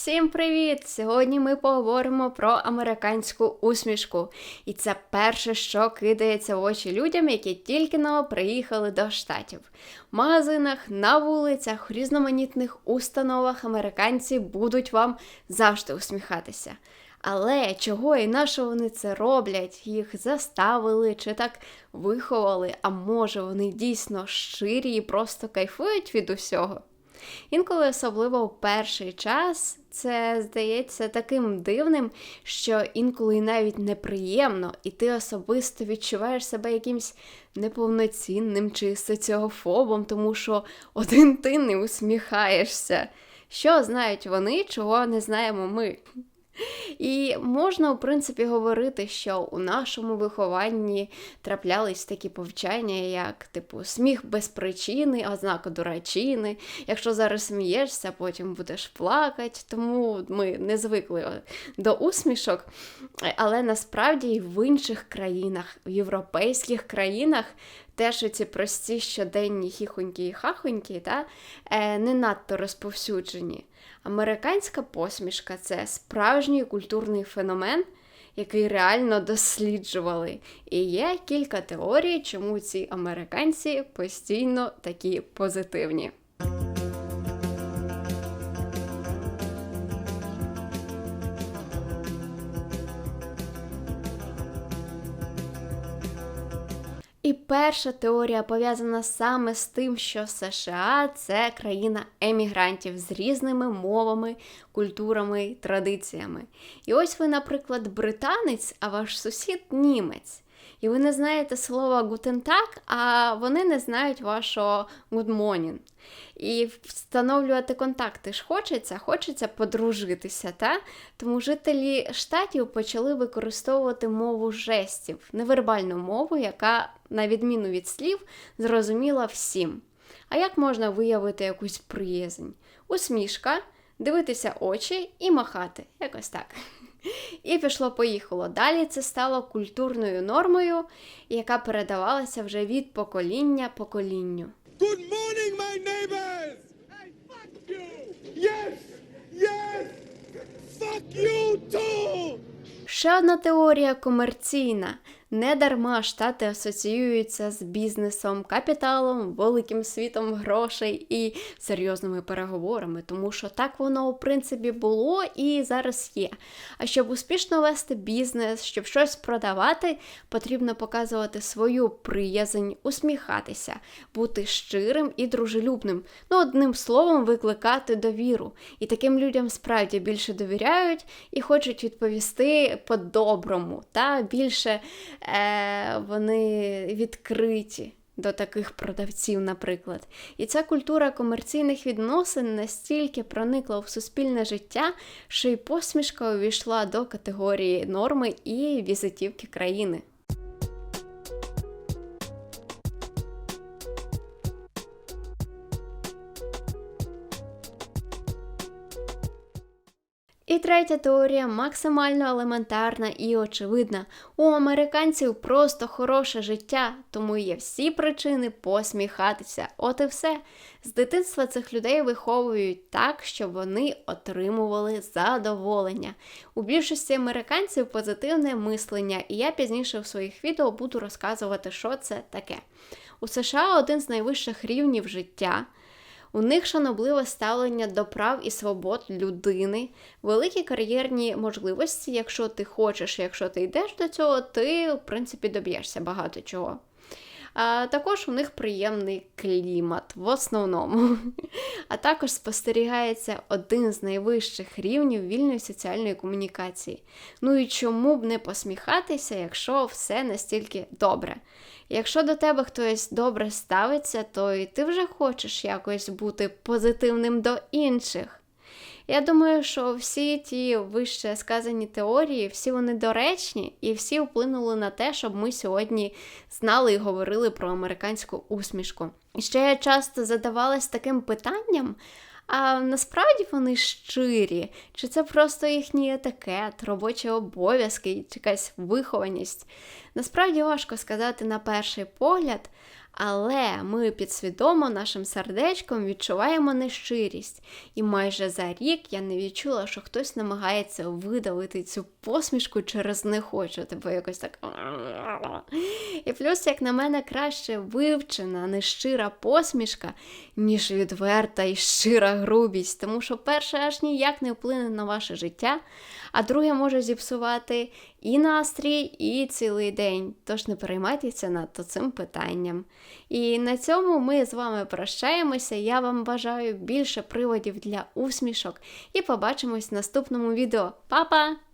Всім привіт! Сьогодні ми поговоримо про американську усмішку. І це перше, що кидається в очі людям, які тільки но приїхали до штатів. В магазинах, на вулицях, в різноманітних установах американці будуть вам завжди усміхатися. Але чого і на що вони це роблять? Їх заставили чи так виховали, а може вони дійсно щирі і просто кайфують від усього? Інколи, особливо в перший час, це здається таким дивним, що інколи навіть неприємно, і ти особисто відчуваєш себе якимсь неповноцінним чи соціофобом, тому що один ти не усміхаєшся. Що знають вони, чого не знаємо ми. І можна, в принципі, говорити, що у нашому вихованні траплялись такі повчання, як типу сміх без причини, ознака дурачини. Якщо зараз смієшся, потім будеш плакати. Тому ми не звикли до усмішок. Але насправді в інших країнах, в європейських країнах. Теж ці прості щоденні хіхонькі і хахонькі та, е, не надто розповсюджені. Американська посмішка це справжній культурний феномен, який реально досліджували. І є кілька теорій, чому ці американці постійно такі позитивні. І перша теорія пов'язана саме з тим, що США це країна емігрантів з різними мовами, культурами традиціями. І ось ви, наприклад, британець, а ваш сусід німець. І ви не знаєте слова «guten Tag», а вони не знають вашого «good morning». І встановлювати контакти ж хочеться, хочеться подружитися. Та? Тому жителі штатів почали використовувати мову жестів, невербальну мову, яка, на відміну від слів, зрозуміла всім. А як можна виявити якусь приязнь? Усмішка, дивитися очі і махати. Якось так. І пішло-поїхало. Далі це стало культурною нормою, яка передавалася вже від покоління поколінню. Good morning, my neighbors! Hey, fuck you! Yes! Yes! Fuck you too! Ще одна теорія комерційна. Не дарма штати асоціюються з бізнесом, капіталом, великим світом грошей і серйозними переговорами, тому що так воно, в принципі, було і зараз є. А щоб успішно вести бізнес, щоб щось продавати, потрібно показувати свою приязнь, усміхатися, бути щирим і дружелюбним. Ну, одним словом, викликати довіру. І таким людям справді більше довіряють і хочуть відповісти по-доброму, та більше вони відкриті до таких продавців, наприклад. І ця культура комерційних відносин настільки проникла в суспільне життя, що й посмішка увійшла до категорії норми і візитівки країни. І третя теорія максимально елементарна і очевидна. У американців просто хороше життя, тому є всі причини посміхатися. От і все. З дитинства цих людей виховують так, щоб вони отримували задоволення. У більшості американців позитивне мислення, і я пізніше в своїх відео буду розказувати, що це таке. У США один з найвищих рівнів життя. У них шанобливе ставлення до прав і свобод людини, великі кар'єрні можливості, якщо ти хочеш, якщо ти йдеш до цього, ти, в принципі, доб'єшся багато чого. А Також у них приємний клімат в основному. А також спостерігається один з найвищих рівнів вільної соціальної комунікації. Ну і чому б не посміхатися, якщо все настільки добре? Якщо до тебе хтось добре ставиться, то і ти вже хочеш якось бути позитивним до інших. Я думаю, що всі ті вище сказані теорії, всі вони доречні і всі вплинули на те, щоб ми сьогодні знали і говорили про американську усмішку. І ще я часто задавалась таким питанням. А насправді вони щирі, чи це просто їхній етикет, робочі обов'язки, якась вихованість. Насправді важко сказати на перший погляд, Але ми підсвідомо нашим сердечком відчуваємо нещирість. І майже за рік я не відчула, що хтось намагається видалити цю посмішку через не хочу, типу якось так. І плюс, як на мене, краще вивчена нещира посмішка, ніж відверта і щира грубість, тому що перше аж ніяк не вплине на ваше життя, а друге може зіпсувати і настрій, і цілий день. Тож не переймайтеся надто цим питанням. І на цьому ми з вами прощаємося. Я вам бажаю більше приводів для усмішок і побачимось в наступному відео. Па-па!